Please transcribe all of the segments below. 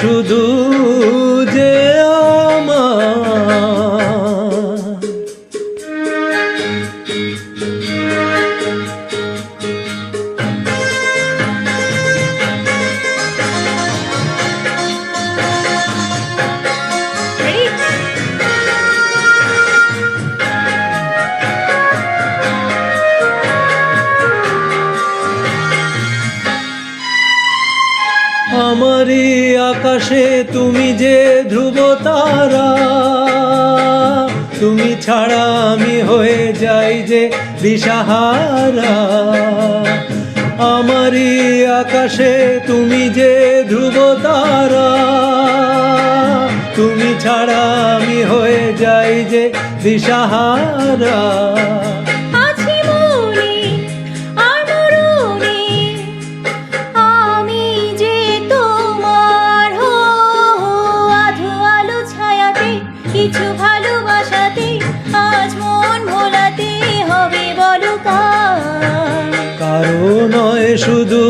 শুধু আকাশে তুমি যে ধ্রুব তারা, তুমি ছাড়া আমি হয়ে যাই যে দিশাহারা। আমারই আকাশে তুমি যে ধ্রুব তারা, তুমি ছাড়া আমি হয়ে যাই যে দিশাহারা। কিছু ভালোবাসাতে আজ মন ভোলাতে হবে বলো কারণ কারও নয় শুধু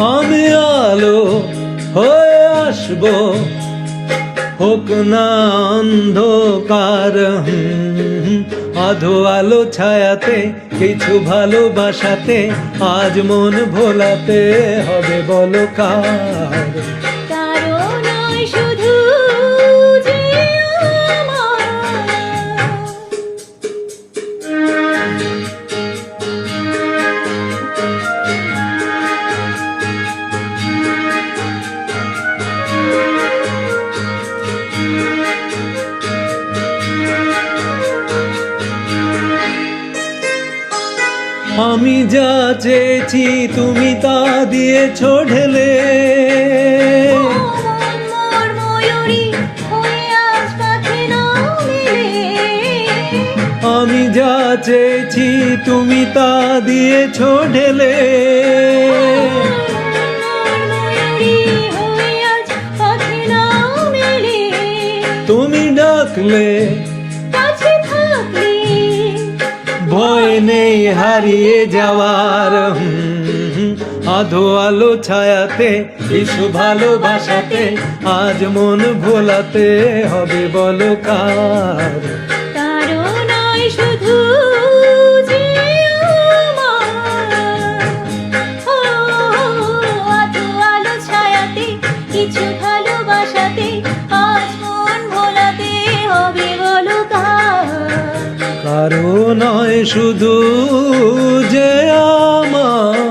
আমি আলো হয়ে আসব। হোক না অন্ধকার আধো আলো ছায়াতে, কিছু ভালোবাসাতে, আজ মন ভোলাতে হবে বলো কার? আমি যা চেয়েছি তুমি তা দিয়েছ ঢেলে আমি যা চেয়েছি তুমি তা দিয়েছ ঢেলে তুমি ডাকলে ভয় নেই হারিয়ে যাওয়ার আধো আলো ছায়াতে কিছু ভালোবাসাতে, আজ মন ভোলাতে হবে বলো কার? ভালোবাসাতে, আজ মন ভোলাতে হবে বলো কার? কারও নয় শুধু যে আমার